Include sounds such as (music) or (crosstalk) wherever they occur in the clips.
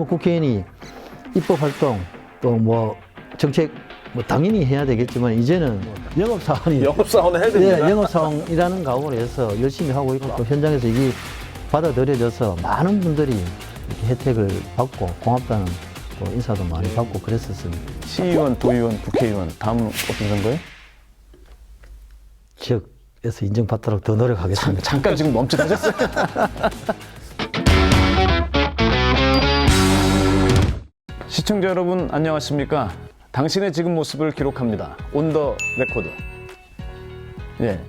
뭐 국회의원이 입법 활동 또 뭐 정책 뭐 당연히 해야 되겠지만 이제는 영업 사원이 영업 사원 해야 예, 됩니다. 영업 사원이라는 각오로 해서 열심히 하고 있고 또 현장에서 이게 받아들여져서 많은 분들이 이렇게 혜택을 받고 고맙다는 또 인사도 많이 받고 그랬었습니다. 시의원, 도의원, 국회의원 다음은 어떤 선거예요? 지역에서 인정받도록 더 노력하겠습니다. 잠깐 지금 멈칫하셨어요. (laughs) 시청자 여러분 안녕하십니까? 당신의 지금 모습을 기록합니다. 온 더 레코드. 예.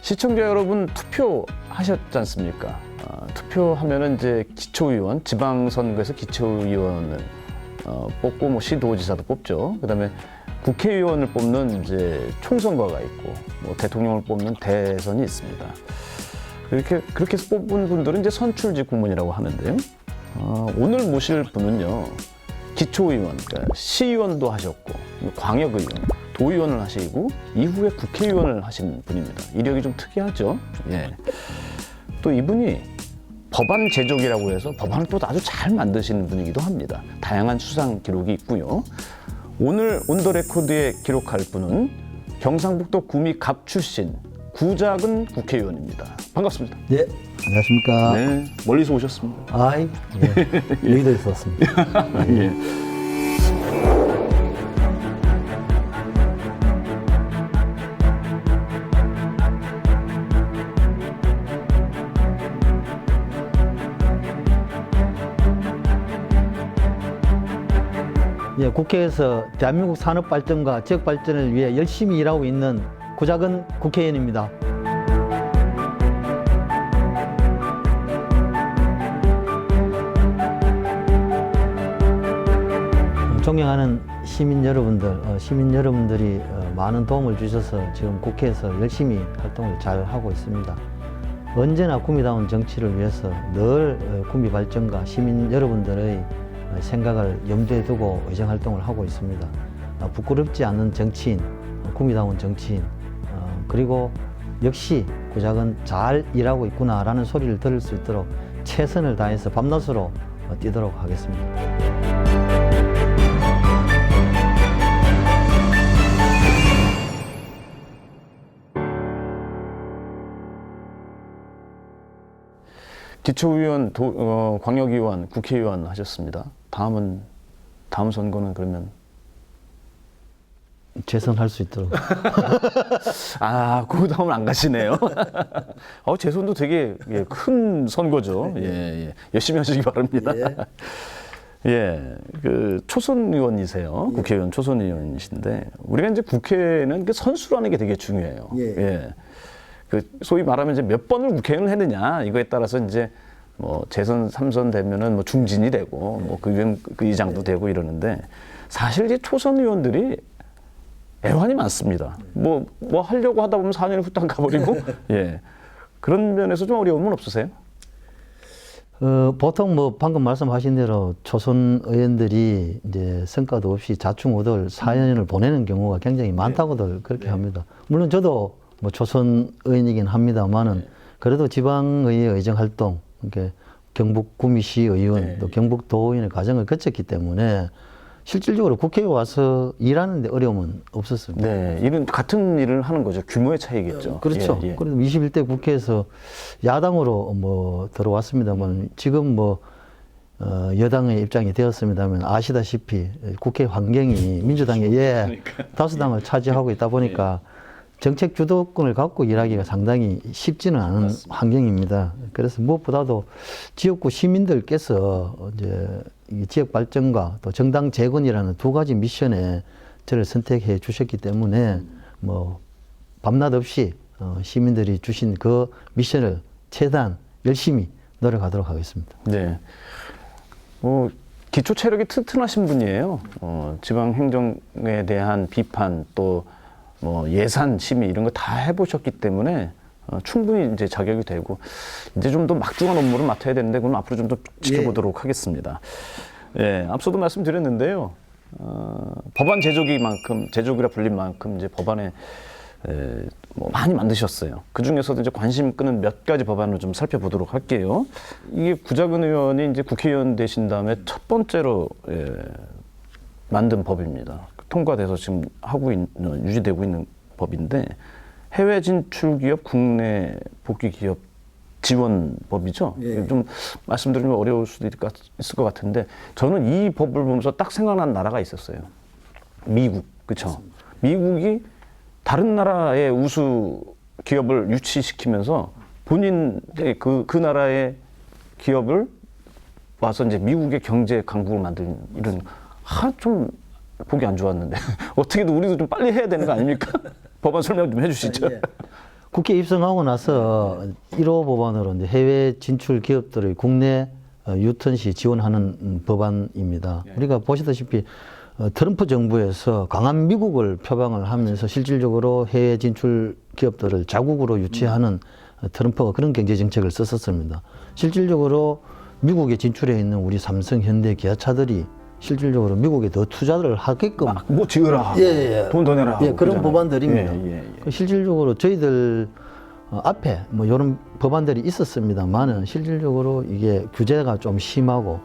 시청자 여러분 투표하셨지 않습니까? 어, 투표하면은 이제 기초의원, 지방선거에서 기초의원을 어, 뽑고 뭐 시도지사도 뽑죠. 그다음에 국회의원을 뽑는 이제 총선거가 있고 뭐 대통령을 뽑는 대선이 있습니다. 그렇게 그렇게 뽑은 분들은 이제 선출직 공무원이라고 하는데요. 어, 오늘 모실 분은요 기초의원, 그러니까 시의원도 하셨고 광역의원, 도의원을 하시고 이후에 국회의원을 하신 분입니다. 이력이 좀 특이하죠. 예. 또 이분이 법안 제조기라고 해서 법안을 또 아주 잘 만드시는 분이기도 합니다. 다양한 수상 기록이 있고요. 오늘 온더 레코드에 기록할 분은 경상북도 구미 갑 출신 구작은 국회의원입니다. 반갑습니다. 예, 안녕하십니까. 네, 멀리서 오셨습니다. 아이, (laughs) 예, 여의도에 있었습니다. (laughs) 예. 예, 국회에서 대한민국 산업 발전과 지역 발전을 위해 열심히 일하고 있는 구작은 국회의원입니다. 존경하는 시민 여러분들, 어, 시민 여러분들이 어, 많은 도움을 주셔서 지금 국회에서 열심히 활동을 잘 하고 있습니다. 언제나 구미다운 정치를 위해서 늘 어, 구미 발전과 시민 여러분들의 어, 생각을 염두에 두고 의정 활동을 하고 있습니다. 어, 부끄럽지 않는 정치인, 어, 구미다운 정치인, 어, 그리고 역시 구작은 잘 일하고 있구나라는 소리를 들을 수 있도록 최선을 다해서 밤낮으로 어, 뛰도록 하겠습니다. 기초의원, 도, 어, 광역의원, 국회의원 하셨습니다. 다음은 다음 선거는 그러면 최선할 수 있도록. (laughs) 아, 그 다음은 안 가시네요. (laughs) 어, 제 손도 되게 예, 큰 선거죠. 예, 예. 열심히 하시기 바랍니다. 예, (laughs) 그 초선 의원이세요. 국회의원 초선 의원이신데 우리가 이제 국회는 그 선수라는 게 되게 중요해요. 예. 그 소위 말하면 이제 몇 번을 국회의원을 했느냐 이거에 따라서 이제 뭐 재선 삼선 되면은 뭐 중진이 되고 뭐그 의원 그 의장도 되고 이러는데 사실 이제 초선 의원들이 애환이 많습니다. 뭐뭐 하려고 하다 보면 4년이 후딱 가버리고 (laughs) 예 그런 면에서 좀 어려움은 없으세요? 어, 보통 뭐 방금 말씀하신 대로 초선 의원들이 이제 성과도 없이 자충우돌 4년을 보내는 경우가 굉장히 많다고들 그렇게 합니다. 물론 저도 뭐 초선 의원이긴 합니다만은 그래도 지방의회 의정 활동, 이렇게 경북 구미시 의원, 또 경북 도의원의 과정을 거쳤기 때문에 실질적으로 국회에 와서 일하는데 어려움은 없었습니다. 네, 일은 같은 일을 하는 거죠. 규모의 차이겠죠. 그렇죠. 예, 예. 그래도 21대 국회에서 야당으로 뭐 들어왔습니다만 지금 뭐 어, 여당의 입장이 되었습니다면 아시다시피 국회 환경이 민주당의 예 다수당을 차지하고 있다 보니까 정책 주도권을 갖고 일하기가 상당히 쉽지는 않은 환경입니다. 그래서 무엇보다도 지역구 시민들께서 이제 이 지역 발전과 또 정당 재건이라는 두 가지 미션에 저를 선택해 주셨기 때문에 뭐 밤낮 없이 어, 시민들이 주신 그 미션을 최대한 열심히 노력하도록 하겠습니다. 네. 뭐 기초 체력이 튼튼하신 분이에요. 어, 지방 행정에 대한 비판 또 뭐 예산 심의 이런 거 다 해보셨기 때문에 어, 충분히 이제 자격이 되고 이제 좀 더 막중한 업무를 맡아야 되는데 그럼 앞으로 좀 더 지켜보도록 하겠습니다. 예, 앞서도 말씀드렸는데요. 어, 법안 제조기만큼 제조기라 불린 만큼 이제 법안에 에, 뭐 많이 만드셨어요. 그 중에서도 이제 관심 끄는 몇 가지 법안을 좀 살펴보도록 할게요. 이게 구자근 의원이 이제 국회의원 되신 다음에 첫 번째로 예, 만든 법입니다. 통과돼서 지금 하고 있는 유지되고 있는 법인데 해외 진출 기업 국내 복귀 기업 지원 법이죠. 예. 좀 말씀드리면 어려울 수도 있을 것 같- 같은데 저는 이 법을 보면서 딱 생각난 나라가 있었어요. 미국, 그렇죠? 미국이 다른 나라의 우수 기업을 유치시키면서 본인의 그, 그 나라의 기업을 와서 이제 미국의 경제 강국을 만드는 이런 하 좀 보기 안 좋았는데 (laughs) 어떻게든 우리도 좀 빨리 해야 되는 거 아닙니까? (laughs) 법안 설명 좀 해주시죠. 국회 입성하고 나서 1호 법안으로 이제 해외 진출 기업들의 국내 어, 유턴 시 지원하는 음, 법안입니다. 우리가 보시다시피 어, 트럼프 정부에서 강한 미국을 표방을 하면서 실질적으로 해외 진출 기업들을 자국으로 유치하는 어, 트럼프가 그런 경제 정책을 썼었습니다. 실질적으로 미국에 진출해 있는 우리 삼성, 현대, 기아차들이 실질적으로 미국에 더 투자를 하게끔 뭐 지으라. 예, 예, 예. 돈더 내라. 예, 그런 그러잖아요. 법안들입니다. 예, 예, 예. 그 실질적으로 저희들 어, 앞에 뭐 이런 법안들이 있었습니다만은 실질적으로 이게 규제가 좀 심하고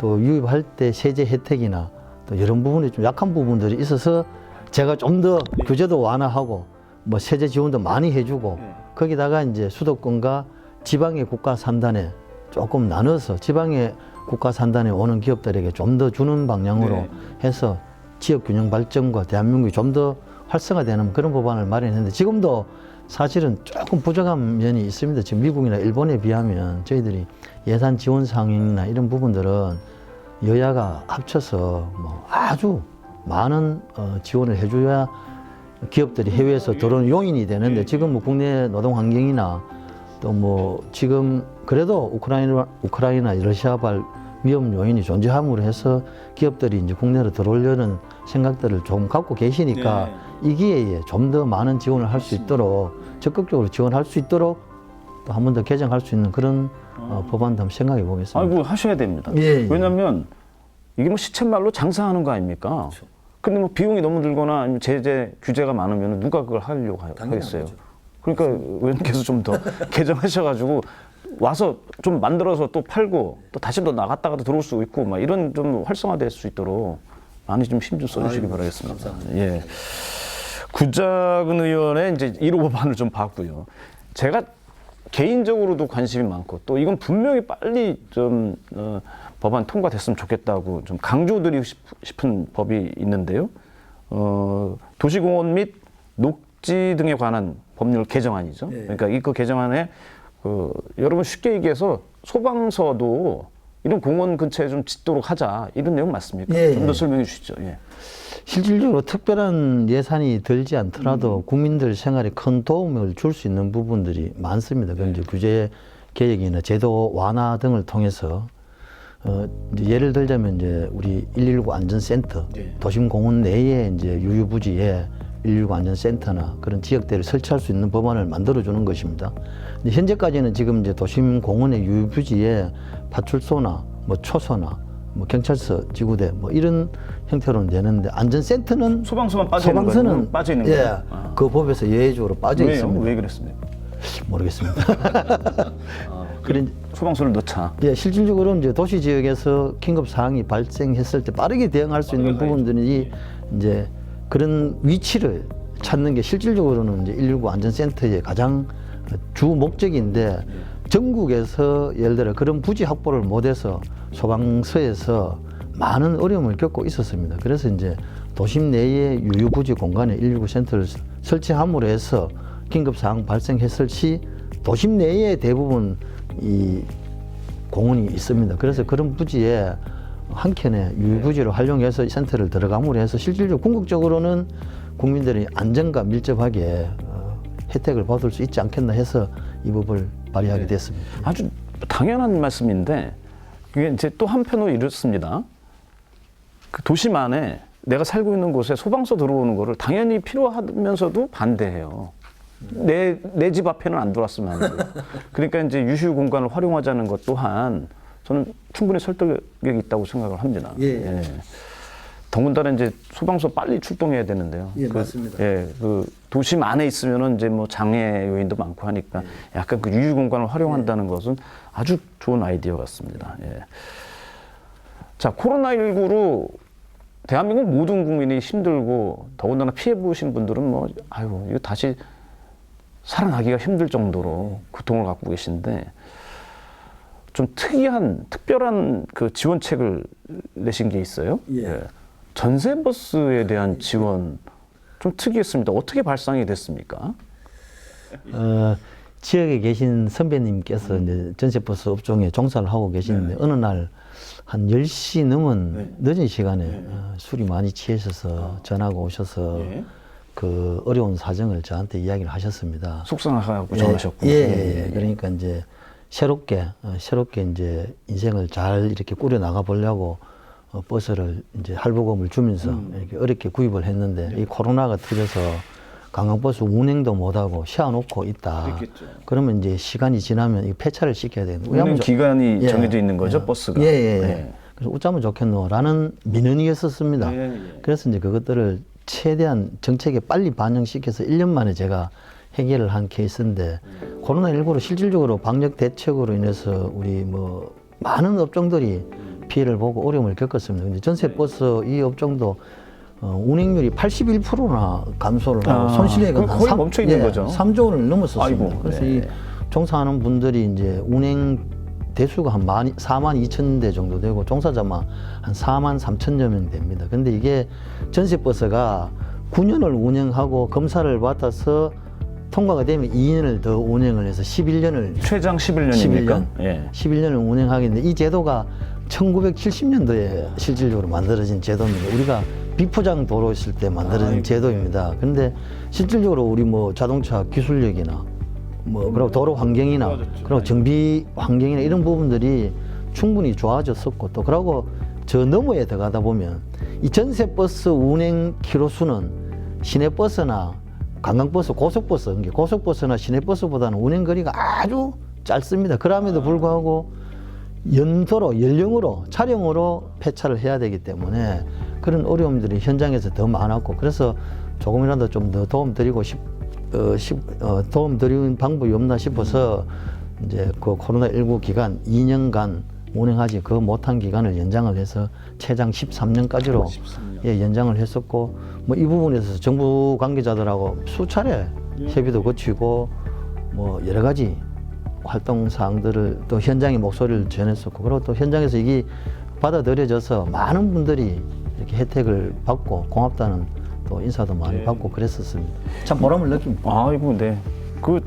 또 유입할 때 세제 혜택이나 또 이런 부분이 좀 약한 부분들이 있어서 제가 좀 더 규제도 완화하고 뭐 세제 지원도 많이 해주고 거기다가 이제 수도권과 지방의 국가 산단에 조금 나눠서 지방의 국가 산단에 오는 기업들에게 좀 더 주는 방향으로 네. 해서 지역 균형 발전과 대한민국이 좀 더 활성화되는 그런 법안을 마련했는데 지금도 사실은 조금 부족한 면이 있습니다. 지금 미국이나 일본에 비하면 저희들이 예산 지원 상황이나 이런 부분들은 여야가 합쳐서 뭐 아주 많은 어, 지원을 해줘야 기업들이 해외에서 들어오는 요인이 되는데 지금 뭐 국내 노동 환경이나 또 뭐 지금 그래도 우크라이나 우크라이나 러시아발 위험 요인이 존재함으로 해서 기업들이 이제 국내로 들어오려는 생각들을 좀 갖고 계시니까 이 기회에 좀 더 많은 지원을 할 수 있도록 적극적으로 지원할 수 있도록 또 한 번 더 개정할 수 있는 그런 어, 법안도 한번 생각해 보겠습니다. 아이고 하셔야 됩니다. 예, 예. 왜냐하면 이게 뭐 시쳇말로 장사하는 거 아닙니까? 근데 뭐 비용이 너무 들거나 아니면 제재 규제가 많으면 누가 그걸 하려고 하- 하겠어요? 그러니까 의원께서 좀 더 (laughs) 개정하셔가지고 와서 좀 만들어서 또 팔고 또 다시 또 나갔다가도 들어올 수 있고 막 이런 좀 활성화될 수 있도록 많이 좀 힘 좀 써주시기 바라겠습니다. 예. 구자근 의원의 이제 1호 법안을 좀 봤고요. 제가 개인적으로도 관심이 많고 또 이건 분명히 빨리 좀 어, 법안 통과됐으면 좋겠다고 좀 강조드리고 싶- 싶은 법이 있는데요. 어, 도시공원 및 녹지 등에 관한 법률 개정안이죠. 그러니까 이그 개정안에 그 여러분 쉽게 얘기해서 소방서도 이런 공원 근처에 좀 짓도록 하자 이런 내용 맞습니까? 예, 좀더 예. 설명해 주시죠. 예. 실질적으로 특별한 예산이 들지 않더라도 국민들 생활에 큰 도움을 줄 수 있는 부분들이 많습니다. 그 이제 규제 개혁이나 제도 완화 등을 통해서 어, 이제 예를 들자면 이제 우리 119 안전센터 도심 공원 내에 이제 유유부지에 119 안전센터나 그런 지역대를 설치할 수 있는 법안을 만들어 주는 것입니다. 현재까지는 지금 이제 도심 공원의 유유부지에 파출소나 뭐 초소나 뭐 경찰서 지구대 뭐 이런 형태로는 되는데 안전센터는 소방서만 빠져 있는 소방서는 거예요? 빠져 있는 예, 거예요? 아. 그 법에서 예외적으로 빠져 왜요? 있습니다. 왜 그랬습니까? 모르겠습니다. (laughs) 그런 소방서를 넣자. 예, 실질적으로 이제 도시 지역에서 긴급 사항이 발생했을 때 빠르게 대응할 수 있는 부분들이 이제 그런 위치를 찾는 게 실질적으로는 이제 119 안전센터의 가장 주 목적인데 전국에서 예를 들어 그런 부지 확보를 못해서 소방서에서 많은 어려움을 겪고 있었습니다. 그래서 이제 도심 내에 유유부지 공간에 119 센터를 설치함으로 해서 긴급 사항 발생했을 시 도심 내에 대부분 이 공원이 있습니다. 그래서 그런 부지에 한 켠에 유유부지로 활용해서 센터를 들어감으로 해서 실질적으로 궁극적으로는 국민들이 안전과 밀접하게 어, 혜택을 받을 수 있지 않겠나 해서 이 법을 발의하게 됐습니다. 아주 당연한 말씀인데 이게 이제 또 한편으로 이렇습니다. 그 도심 안에 내가 살고 있는 곳에 소방서 들어오는 거를 당연히 필요하면서도 반대해요. 내 내 집 앞에는 안 들어왔으면 안 돼요. 그러니까 이제 유휴 공간을 활용하자는 것 또한 저는 충분히 설득력이 있다고 생각을 합니다. 예. 더군다나 이제 소방서 빨리 출동해야 되는데요. 예, 그, 맞습니다. 예, 그 도심 안에 있으면은 이제 뭐 장애 요인도 많고 하니까 약간 그 유유 공간을 활용한다는 것은 아주 좋은 아이디어 같습니다. 예. 자, 코로나19로 대한민국 모든 국민이 힘들고 더군다나 피해 보신 분들은 뭐 아유 이거 다시 살아나기가 힘들 정도로 고통을 갖고 계신데 좀 특이한 특별한 그 지원책을 내신 게 있어요. 예. 전세 버스에 대한 지원 좀 특이했습니다. 어떻게 발상이 됐습니까? 어, 지역에 계신 선배님께서 이제 전세버스 업종에 종사를 하고 계시는데 어느 날 한 10시 넘은 늦은 시간에 어, 술이 많이 취하셔서 전화가 오셔서 예. 그 어려운 사정을 저한테 이야기를 하셨습니다. 속상하고 예, 전하셨군요. 예, 예, 예. 그러니까 이제 새롭게 어, 새롭게 이제 인생을 잘 이렇게 꾸려 나가 보려고 어, 버스를 이제 할부금을 주면서 음. 이렇게 어렵게 구입을 했는데 네. 이 코로나가 터져서 관광버스 운행도 못하고 쉬어놓고 있다. 그랬겠죠. 그러면 이제 시간이 지나면 이 폐차를 시켜야 되는 운행 기간이 예. 정해져 있는 거죠, 예. 버스가. 예, 예, 예. 예. 그래서 어쩌면 좋겠노라는 민원이었었습니다. 예, 예. 그래서 이제 그것들을 최대한 정책에 빨리 반영시켜서 1년 만에 제가 해결을 한 케이스인데 코로나19로 실질적으로 방역 대책으로 인해서 우리 뭐 많은 업종들이 피해를 보고 어려움을 겪었습니다. 근데 전세 버스 이 업종도 어, 운행률이 81%나 감소를 하고 아, 손실액은 거의 삼- 멈춰 있는 예, 거죠. 3조 원을 넘었었습니다. 아이고, 그래서 네. 이 종사하는 분들이 이제 운행 대수가 한 만, 4만 2천 대 정도 되고 종사자만 한 4만 3천여 명 됩니다. 근데 이게 전세 버스가 9년을 운영하고 검사를 받아서 통과가 되면 2년을 더 운행을 해서 11년을 최장 11년입니까? 11년? 예. 11년을 운행하겠는데 이 제도가 1970년도에 실질적으로 만들어진 제도입니다. 우리가 비포장 도로 있을 때 만들어진 아이고. 제도입니다. 근데 실질적으로 우리 뭐 자동차 기술력이나 뭐 그리고 도로 환경이나 그리고 정비 환경이나 이런 부분들이 충분히 좋아졌었고 또 그러고 저 너머에 들어가다 보면 이 전세 버스 운행 키로수는 시내 버스나 관광버스, 고속버스, 고속버스나 시내버스보다는 운행 거리가 아주 짧습니다. 그럼에도 불구하고 연도로, 연령으로, 차량으로 폐차를 해야 되기 때문에 그런 어려움들이 현장에서 더 많았고 그래서 조금이라도 좀 더 도움 드리고 싶, 어, 싶, 어, 도움 드리는 방법이 없나 싶어서 이제 그 코로나19 기간 2년간 운행하지 그 못한 기간을 연장을 해서 최장 13년까지로 예, 연장을 했었고 뭐 이 부분에서 정부 관계자들하고 수차례 협의도 거치고 뭐 여러 가지 활동 사항들을 또 현장의 목소리를 전했었고 그리고 또 현장에서 이게 받아들여져서 많은 분들이 이렇게 혜택을 받고 고맙다는 또 인사도 많이 받고 그랬었습니다. 참 보람을 느낍니다. 아이고, 네. 그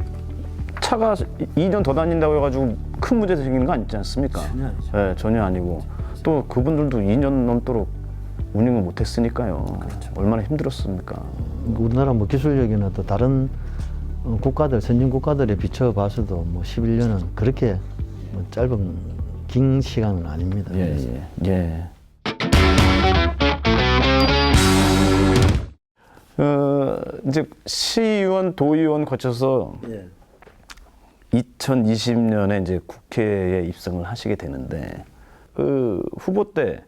차가 2년 더 다닌다고 해가지고 큰 문제 생기는 거 아니지 않습니까? 전혀 아니죠. 예, 전혀 아니고 또 그분들도 2년 넘도록 운영을 못했으니까요. 얼마나 힘들었습니까? 우리나라 뭐 기술력이나 또 다른 어, 국가들 선진 국가들에 비춰봐서도 뭐 11년은 그렇게 뭐 짧은 긴 시간은 아닙니다. 예, 그래서 예, 예. 어, 이제 시의원, 도의원 거쳐서 예. 2020년에 이제 국회에 입성을 하시게 되는데 그 후보 때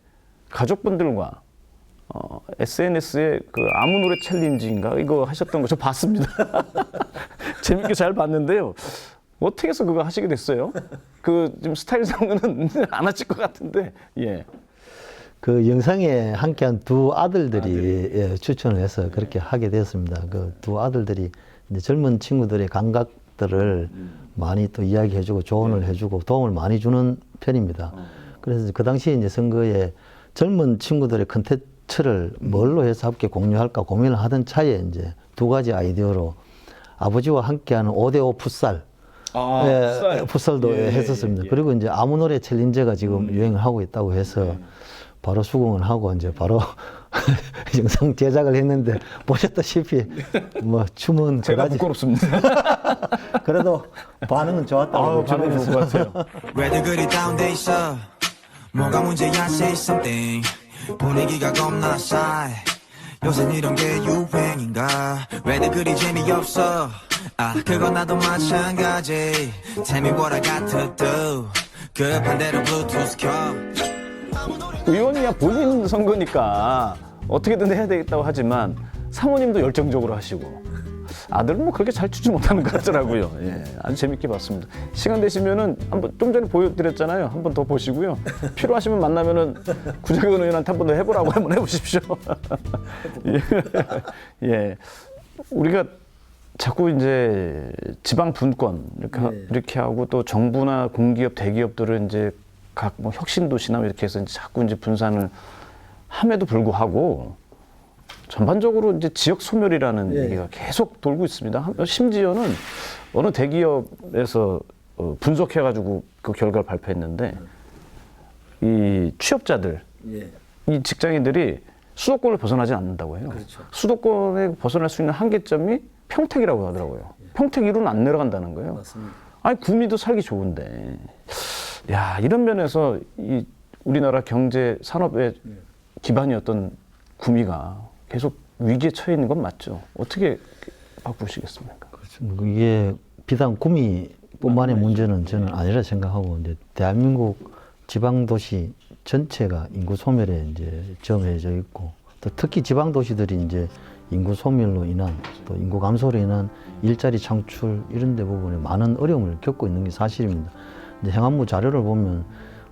가족분들과 어, SNS에 그 아무 노래 챌린지인가 이거 하셨던 거 저 봤습니다. (laughs) 재밌게 잘 봤는데요. 어떻게 해서 그거 하시게 됐어요? 그 지금 스타일상은 (laughs) 안 하실 것 같은데 예. 그 영상에 함께한 두 아들들이 예, 추천을 해서 그렇게 하게 되었습니다. 그 두 아들들이 이제 젊은 친구들의 감각들을 많이 또 이야기해주고 조언을 해주고 도움을 많이 주는 편입니다. 그래서 그 당시에 이제 선거에 젊은 친구들의 컨텐츠를 뭘로 해서 함께 공유할까 고민을 하던 차에 이제 두 가지 아이디어로 아버지와 함께하는 5대5 풋살. 아, 예, 풋살도 했었습니다. 그리고 이제 아무 노래 챌린저가 지금 유행을 하고 있다고 해서 바로 수긍을 하고 이제 바로 (laughs) 영상 제작을 했는데 보셨다시피 뭐 춤은 제가 그다지. 부끄럽습니다. (laughs) 그래도 반응은 좋았다고 아우 저는 좋을 것 같아요. 뭐가 문제야 say something. 분위기가 겁나 싸해. 요새 이런 게 유행인가? 왜들 그리 재미없어? 아 그건 나도 마찬가지. Tell me what I got to do 급한 대로 블루투스 켜. 의원이야 본인 선거니까 어떻게든 해야 되겠다고 하지만 사모님도 열정적으로 하시고 아들은 뭐 그렇게 잘 추지 못하는 것 같더라고요. (laughs) 예, 아주 재밌게 봤습니다. 시간 되시면은 한번 좀 전에 보여드렸잖아요. 한번 더 보시고요. 필요하시면 만나면은 구정현 의원한테 한번 더 해보라고 한번 해보십시오. (laughs) 예. 예, 우리가 자꾸 이제 지방 분권 이렇게, 하- 네. 이렇게 하고 또 정부나 공기업 대기업들은 이제 각 뭐 혁신 도시나 이렇게 해서 이제 자꾸 이제 분산을 함에도 불구하고 전반적으로 이제 지역 소멸이라는 예. 얘기가 계속 돌고 있습니다. 한- 심지어는 어느 대기업에서 어, 분석해가지고 그 결과를 발표했는데 이 취업자들, 예. 이 직장인들이 수도권을 벗어나지 않는다고 해요. 그렇죠. 수도권에 벗어날 수 있는 한계점이 평택이라고 하더라고요. 평택 이로는 안 내려간다는 거예요. 예. 맞습니다. 아니 구미도 살기 좋은데, 야 이런 면에서 이 우리나라 경제 산업의 예. 기반이었던 구미가 계속 위기에 처해 있는 건 맞죠? 어떻게 바꾸시겠습니까? 그렇죠. 이게 비단 구미뿐만의 문제는 저는 아니라 생각하고 이제 대한민국 지방 도시 전체가 인구 소멸에 이제 점해져 있고 또 특히 지방 도시들이 이제 인구 소멸로 인한 또 인구 감소로 인한 일자리 창출 이런 데 부분에 많은 어려움을 겪고 있는 게 사실입니다. 이제 행안부 자료를 보면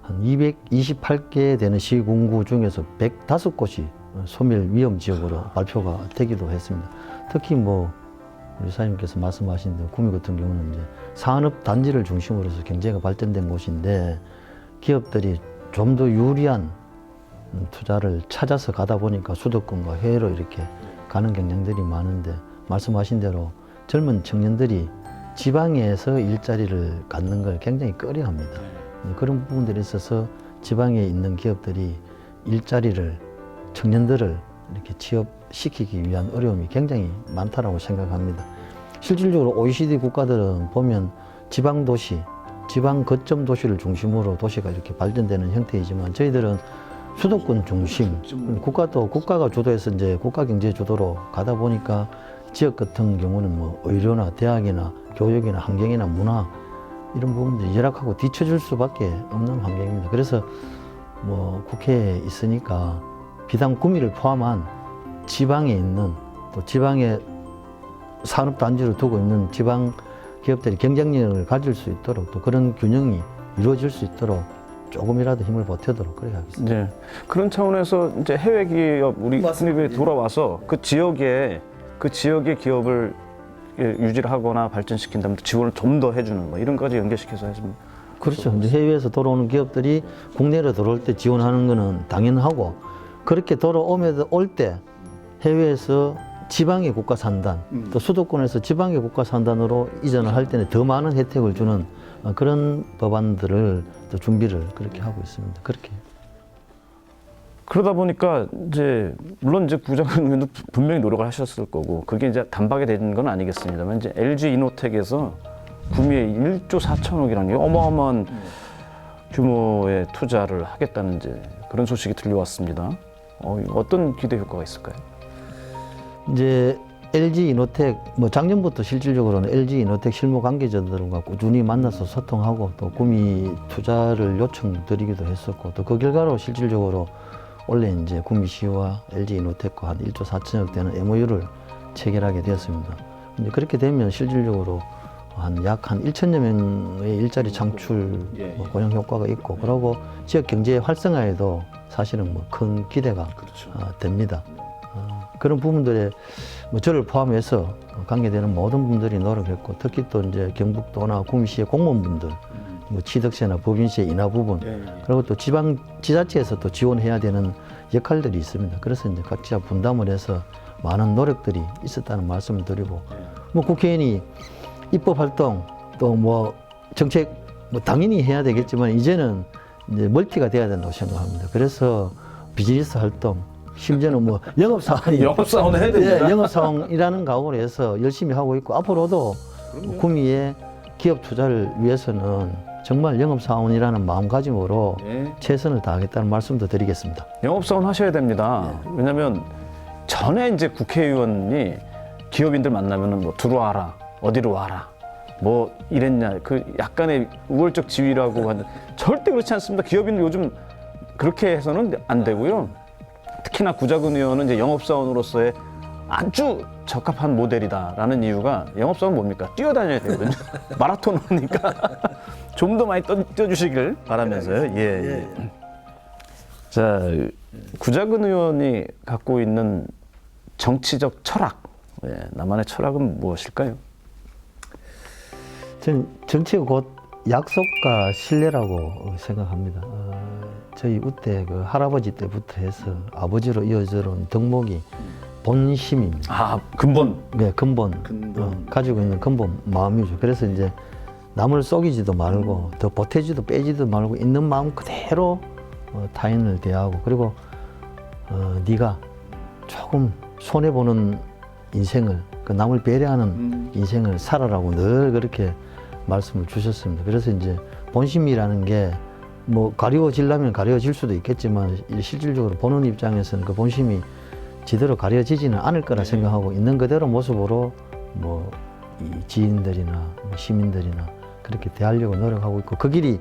한 228개 되는 시군구 중에서 105곳이 소멸 위험 지역으로 발표가 되기도 했습니다. 특히 뭐 우리 사장님께서 말씀하신 대로 구미 같은 경우는 이제 산업 단지를 중심으로 해서 경제가 발전된 곳인데 기업들이 좀 더 유리한 음, 투자를 찾아서 가다 보니까 수도권과 해외로 이렇게 가는 경향들이 많은데 말씀하신 대로 젊은 청년들이 지방에서 일자리를 갖는 걸 굉장히 꺼려합니다. 네, 그런 부분들에 있어서 지방에 있는 기업들이 일자리를 청년들을 이렇게 취업시키기 위한 어려움이 굉장히 많다라고 생각합니다. 실질적으로 OECD 국가들은 보면 지방 도시, 지방 거점 도시를 중심으로 도시가 이렇게 발전되는 형태이지만 저희들은 수도권 중심, 국가도 국가가 주도해서 이제 국가 경제 주도로 가다 보니까 지역 같은 경우는 뭐 의료나 대학이나 교육이나 환경이나 문화 이런 부분들이 열악하고 뒤처질 수밖에 없는 환경입니다. 그래서 뭐 국회에 있으니까 비단 구미를 포함한 지방에 있는 또 지방에 산업 단지를 두고 있는 지방 기업들이 경쟁력을 가질 수 있도록 또 그런 균형이 이루어질 수 있도록 조금이라도 힘을 보태도록 그래 하겠습니다. 네. 그런 차원에서 이제 해외 기업 우리 국립에 돌아와서 그 지역에 그 지역의 기업을 예, 유지를 하거나 발전시킨다면 지원을 좀 더 해주는 뭐 이런 까지 연계시켜서 해주면 그렇죠. 이제 해외에서 돌아오는 기업들이 국내로 들어올 때 지원하는 거는 당연하고 그렇게 돌아오면서 올때 해외에서 지방의 국가 산단 또 수도권에서 지방의 국가 산단으로 이전을 할 때는 더 많은 혜택을 주는 어, 그런 법안들을 또 준비를 그렇게 하고 있습니다. 그렇게 그러다 보니까 이제 물론 이제 의원도 분명히 노력을 하셨을 거고 그게 이제 단박에 된건 아니겠습니다만 이제 LG 이노텍에서 구미에 1조 4천억이라는 게 어마어마한 규모의 투자를 하겠다는 이제 그런 소식이 들려왔습니다. 어, 어떤 기대 효과가 있을까요? 이제 LG 이노텍 뭐 작년부터 실질적으로는 LG 이노텍 실무 관계자들과 꾸준히 만나서 소통하고 또 구미 투자를 요청드리기도 했었고 또 그 결과로 실질적으로 올해 이제 구미시와 LG 이노텍과 한 1조 4천억 되는 MOU를 체결하게 되었습니다. 이제 그렇게 되면 실질적으로 한약한 1천여 명의 일자리 창출 뭐 고용 효과가 있고 그러고 지역 경제 활성화에도 사실은 뭐 큰 기대가 어, 됩니다. 어, 그런 부분들에 뭐 저를 포함해서 관계되는 모든 분들이 노력했고 특히 또 이제 경북도나 구미시의 공무원분들 뭐 취득세나 법인세 인하 부분 그리고 또 지방 지자체에서 또 지원해야 되는 역할들이 있습니다. 그래서 이제 각자 분담을 해서 많은 노력들이 있었다는 말씀을 드리고 뭐 국회의원이 입법 활동 또 뭐 정책 뭐 당연히 해야 되겠지만 이제는 이제 멀티가 돼야 된다고 생각합니다. 그래서 비즈니스 활동 심지어는 뭐 (laughs) 영업 사원이 영업사원 해야 예, 영업 사원이라는 각오로 해서 열심히 하고 있고 앞으로도 구미의 기업 투자를 위해서는 정말 영업 사원이라는 마음가짐으로 최선을 다하겠다는 말씀도 드리겠습니다. 영업사원 하셔야 됩니다. 왜냐하면 전에 이제 국회의원이 기업인들 만나면은 뭐 들어와라, 어디로 와라, 뭐 이랬냐 그 약간의 우월적 지위라고 하는 절대 그렇지 않습니다. 기업인들 요즘 그렇게 해서는 안 되고요. 특히나 구자근 의원은 이제 영업사원으로서의 아주 적합한 모델이다라는 이유가 영업사원 뭡니까? 뛰어다녀야 되거든요. (laughs) 마라톤 하니까 (laughs) 좀 더 많이 떠, 뛰어주시길 바라면서요. 예, 예. 자, 구자근 의원이 갖고 있는 정치적 철학, 예, 나만의 철학은 무엇일까요? 저는 정치가 곧 약속과 신뢰라고 생각합니다. 어, 저희 우때 그 할아버지 때부터 해서 아버지로 이어져 온 덕목이 본심입니다. 아, 근본. 네, 근본, 근본. 어, 가지고 있는 근본 마음이죠. 그래서 이제 남을 속이지도 말고 더 보태지도 빼지도 말고 있는 마음 그대로 어, 타인을 대하고 그리고 어, 네가 조금 손해 보는 인생을 그 남을 배려하는 인생을 살아라고 늘 그렇게 말씀을 주셨습니다. 그래서 이제 본심이라는 게 뭐 가려워지려면 가려워질 수도 있겠지만 실질적으로 보는 입장에서는 그 본심이 제대로 가려지지는 않을 거라 생각하고 있는 그대로 모습으로 뭐이 지인들이나 뭐 시민들이나 그렇게 대하려고 노력하고 있고 그 길이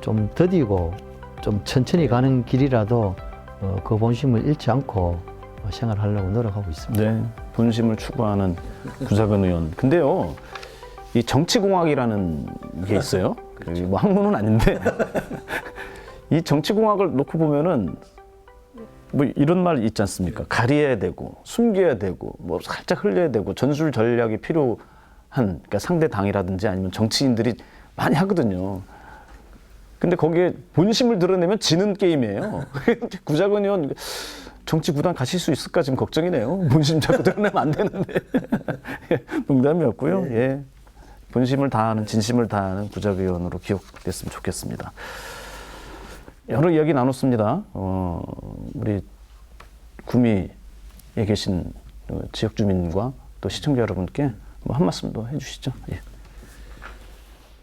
좀 더디고 좀 천천히 가는 길이라도 어, 그 본심을 잃지 않고 어, 생활하려고 노력하고 있습니다. 네, 본심을 추구하는 구자근 의원. 근데요, 이 정치공학이라는 게 있어요. 그뭐 학문은 아닌데 (laughs) 이 정치공학을 놓고 보면은 뭐 이런 말 있지 않습니까? 가려야 되고 숨겨야 되고 뭐 살짝 흘려야 되고 전술 전략이 필요한 그러니까 상대 당이라든지 아니면 정치인들이 많이 하거든요. 근데 거기에 본심을 드러내면 지는 게임이에요. (laughs) 구자근 의원 정치 구단 가실 수 있을까 지금 걱정이네요. 본심 자꾸 드러내면 안 되는데. (laughs) 예, 농담이었고요. 예. 본심을 다하는 진심을 다하는 의원으로 기억됐으면 좋겠습니다. 여러 이야기 나눴습니다. 어, 우리 구미에 계신 어, 지역 주민과 또 시청자 여러분께 뭐한 말씀 더 해주시죠. 예.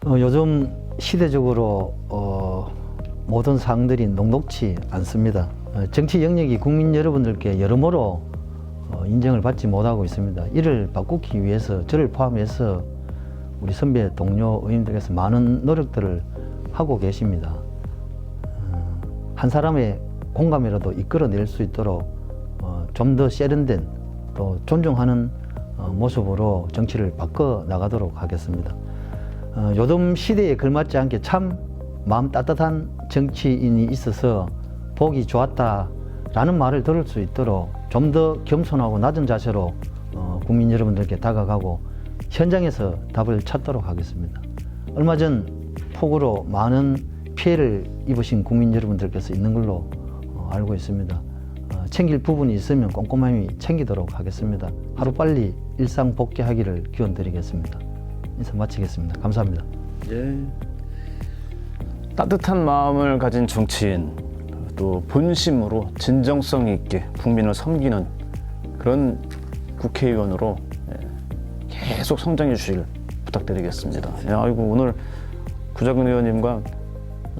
어, 요즘 시대적으로 어, 모든 사항들이 녹록치 않습니다. 어, 정치 영역이 국민 여러분들께 여러모로 어, 인정을 받지 못하고 있습니다. 이를 바꾸기 위해서 저를 포함해서 우리 선배 동료 의원들께서 많은 노력들을 하고 계십니다. 어, 한 사람의 공감이라도 이끌어낼 수 있도록 어, 좀더 세련된 또 존중하는 어, 모습으로 정치를 바꿔 나가도록 하겠습니다. 어, 요즘 시대에 걸맞지 않게 참 마음 따뜻한 정치인이 있어서 보기 좋았다라는 말을 들을 수 있도록 좀 더 겸손하고 낮은 자세로 어, 국민 여러분들께 다가가고 현장에서 답을 찾도록 하겠습니다. 얼마 전 폭우로 많은 피해를 입으신 국민 여러분들께서 있는 걸로 어, 알고 있습니다. 어, 챙길 부분이 있으면 꼼꼼하게 챙기도록 하겠습니다. 하루 빨리 일상 복귀하기를 기원 드리겠습니다. 인사 마치겠습니다. 감사합니다. 예. 따뜻한 마음을 가진 정치인, 또 본심으로 진정성 있게 국민을 섬기는 그런 국회의원으로 예, 계속 성장해 주시길 부탁드리겠습니다. 예, 아이고 오늘 구자근 의원님과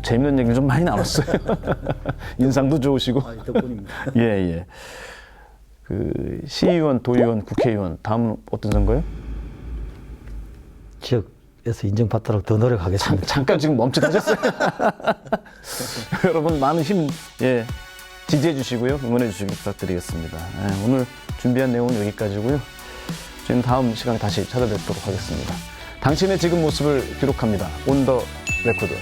재밌는 얘기 좀 많이 나눴어요. (laughs) 인상도 좋으시고. 덕분입니다. (laughs) 예, 예. 그 시의원, 도의원, 국회의원 다음은 어떤 선거요? 지역에서 인정받도록 더 노력하겠습니다. 잠깐 지금 멈칫하셨어요. (laughs) 여러분 많은 힘 예, 지지해 주시고요. 응원해 주시기 부탁드리겠습니다. 예, 오늘 준비한 내용은 여기까지고요. 저희는 다음 시간에 다시 찾아뵙도록 하겠습니다. 당신의 지금 모습을 기록합니다. 온 더 레코드.